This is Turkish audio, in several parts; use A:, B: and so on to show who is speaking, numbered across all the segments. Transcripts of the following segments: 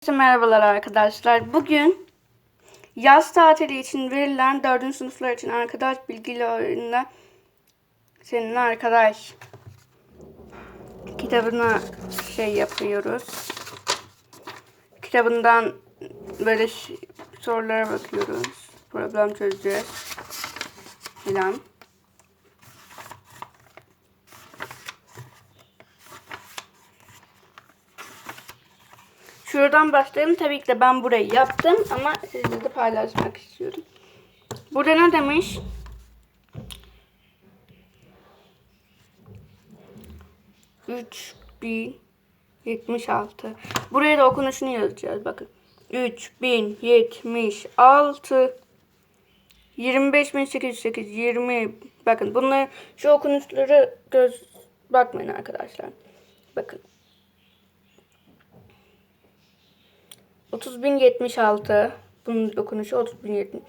A: Herkese merhabalar arkadaşlar. Bugün yaz tatili için verilen 4. sınıflar için arkadaş bilgili oyununda senin arkadaş kitabına şey yapıyoruz. Kitabından böyle sorulara bakıyoruz. Problem çözeceğiz. Filan. Şuradan başlayalım. Tabii ki de ben burayı yaptım ama sizle de paylaşmak istiyorum. Burada ne demiş? Üç bin yetmiş altı. Buraya da okunuşunu yazacağız. Bakın. Üç bin yetmiş altı. 25.808 20 bakın bunlar şu okunuşları göz bakmayın arkadaşlar. Bakın 30.076 bunun okunuşu 30.070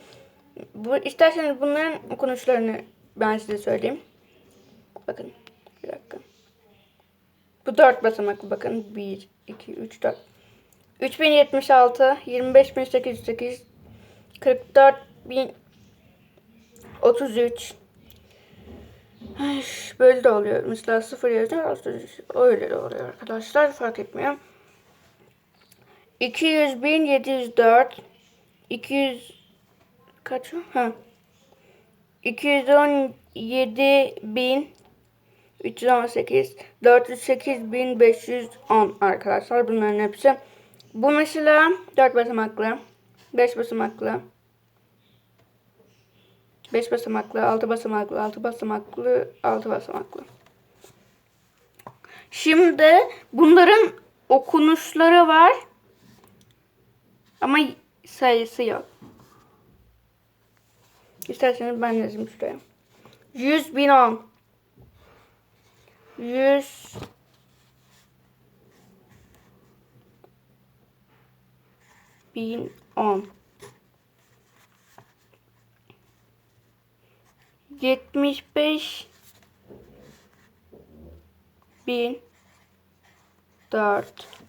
A: bu, isterseniz bunların okunuşlarını ben size söyleyeyim. Bakın bir dakika. Bu 4 basamaklı bakın. 1, 2, 3, 4. 3076, 25808, 44033, Ay, Böyle de oluyor. Mesela 0 yazıyor. Öyle de oluyor arkadaşlar. Fark etmiyor. 200 bin 704 200 kaç o? Ha. 217 bin 318 408 bin 510 arkadaşlar bunların hepsi. Bu mesela 4 basamaklı 5 basamaklı 5 basamaklı 6 basamaklı 6 basamaklı 6 basamaklı. Şimdi bunların okunuşları var. Ama sayısı yok. İsterseniz ben yazayım şuraya. 100 bin 10. 100 bin 10. 75 bin 4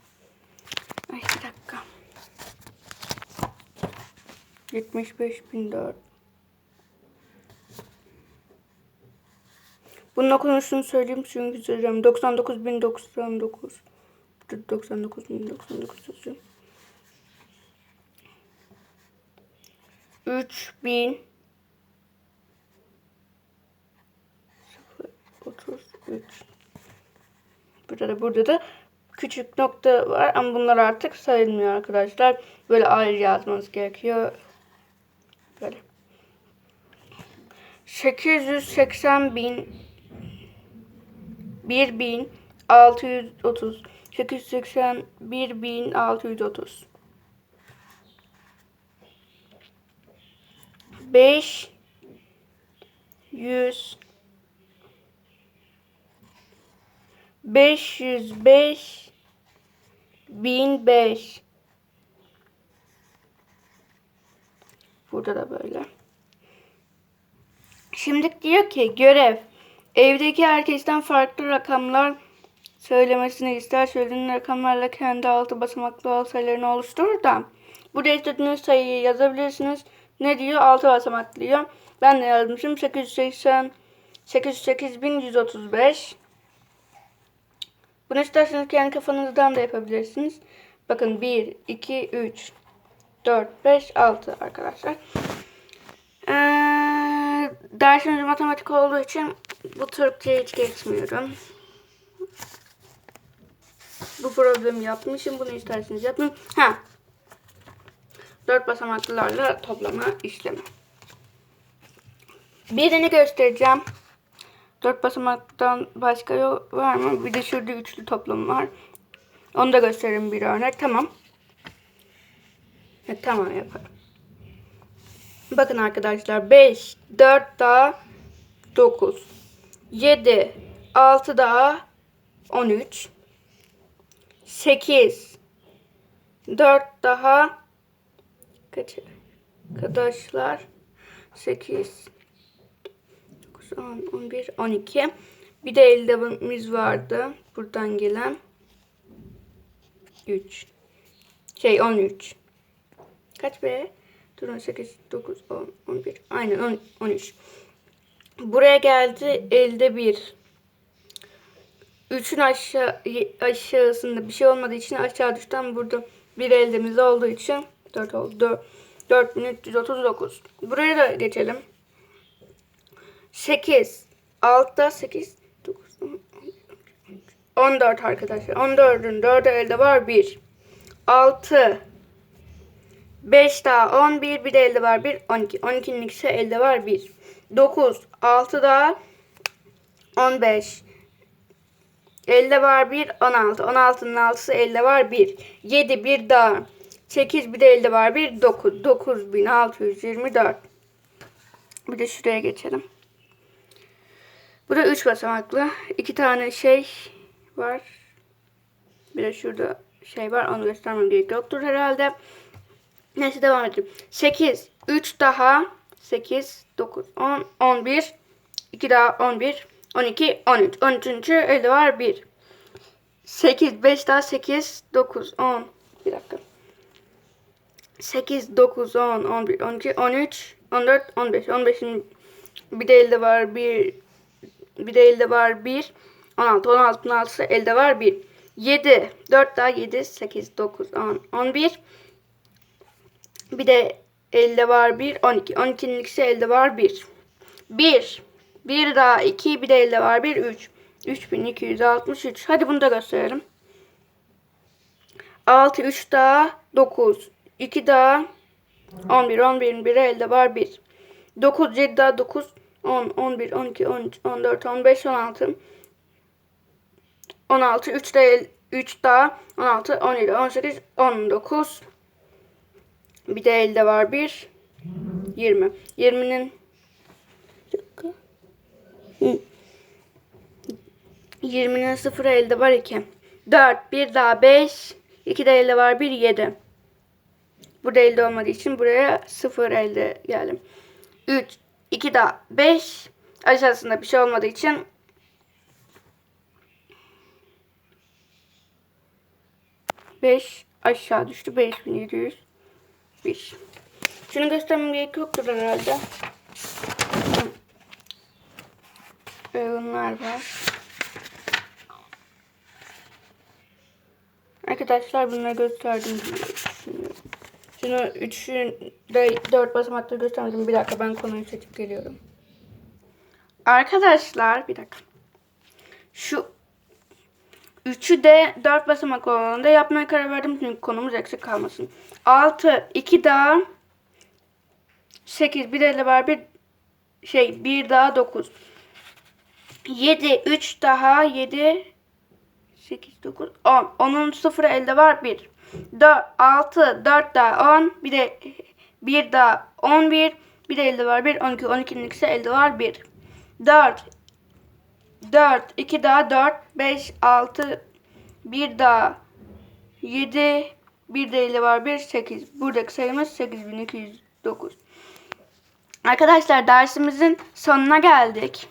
A: 75.004 Bunun okunuşunu söyleyeyim çünkü söyleyeceğim. 99.099 99.099 yazıyor. 3000 33 Burada da burada da küçük nokta var ama bunlar artık sayılmıyor arkadaşlar. Böyle ayrı yazmanız gerekiyor. Böyle. 880 bin 1 bin 630 881 bin 630 5 100 505 1005 Burada da böyle. Şimdi diyor ki görev. Evdeki herkesten farklı rakamlar söylemesini ister. Söylediğin rakamlarla kendi altı basamaklı al sayılarını oluşturur da. Burada istediğiniz sayıyı yazabilirsiniz. Ne diyor? Altı basamaklı diyor. Ben de yazmışım. 880 808.135 Bunu isterseniz kendi kafanızdan da yapabilirsiniz. Bakın 1, 2, 3, 4, 5, 6 arkadaşlar. Ee, dersimiz matematik olduğu için bu Türkçe'ye hiç geçmiyorum. Bu problemi yapmışım. Bunu isterseniz yapın. Ha. Dört basamaklılarla toplama işlemi. Birini göstereceğim. Dört basamaktan başka yok var mı? Bir de şurada üçlü toplam var. Onu da göstereyim bir örnek. Tamam. Evet, tamam yaparım. Bakın arkadaşlar 5, 4 daha 9, 7, 6 daha 13, 8, 4 daha kaç arkadaşlar 8, 9, 10, 11, 12. Bir de eldivimiz vardı. Buradan gelen 3. Şey 13. Kaç be? Durun 8, 9, 10, 11. Aynen 10, 13. Buraya geldi elde 1. 3'ün aşağı, aşağısında bir şey olmadığı için aşağı düştü ama burada bir eldemiz olduğu için 4 oldu. 4, 4339. Buraya da geçelim. 8. Altta 8. 9, 10, 14 arkadaşlar. 14'ün 4'ü elde var 1. 6. 5 daha 11. Bir de elde var 1. 12. 12'nin ikisi elde var 1. 9. 6 daha 15. Elde var 1. 16. 16'nın 6'sı elde var 1. 7. Bir daha 8 bir de elde var 1. 9. 9624. Bir de şuraya geçelim. Bu da 3 basamaklı. 2 tane şey var. Bir de şurada şey var. Onu göstermem gerek yoktur herhalde. Neyse devam edelim. 8. 3 daha 8, 9, 10, 11. 2 daha 11, 12, 13. 13. elde var 1. 8, 5 daha 8, 9, 10. Bir dakika. 8, 9, 10, 11, 12, 13, 14, 15. 15'in bir de elde var 1. Bir de elde var 1. 16, 16'nın 6'sı elde var 1. 7, 4 daha 7, 8, 9, 10, 11. Bir de elde var 1, 12. 12'nin ikisi elde var 1. 1. Bir daha 2, bir de elde var 1, 3. 3263. Hadi bunu da gösterelim. 6, 3 daha 9. 2 daha 11, 11'in biri elde var 1. 9, 7 daha 9, 10, 11, 12, 13, 14, 15, 16. 16, 3 de 3 daha 16, 17, 18, 19. Bir de elde var 1. 20. 20'nin 20'nin 0 elde var 2. 4. 1 daha 5. 2 de elde var 1. 7. Burada elde olmadığı için buraya 0 elde geldim. 3. 2 daha 5. Aşağısında bir şey olmadığı için Beş aşağı düştü. 5700 bir. Şunu göstermem gerek yoktur herhalde. Bunlar var. Arkadaşlar bunları gösterdim. Şunu üçünde dört basamakta göstermedim. Bir dakika ben konuyu seçip geliyorum. Arkadaşlar bir dakika. Şu üçü de dört basamak olanında yapmaya karar verdim çünkü konumuz eksik kalmasın. 6, 2 daha 8, bir elde var bir şey 1 daha 9. 7, 3 daha 7 8, 9, 10. Onun 0 elde var 1. 4, 6, 4 daha 10. Bir de 1 daha 11. Bir de elde var 1. 12, 12'nin ikisi elde var 1. 4, 4, 2 daha 4, 5, 6, 1 daha 7, bir de elde var 1, 8. Buradaki sayımız 8209. Arkadaşlar dersimizin sonuna geldik.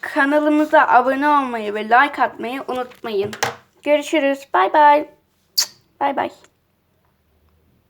A: Kanalımıza abone olmayı ve like atmayı unutmayın. Görüşürüz. Bay bay. Bay bay.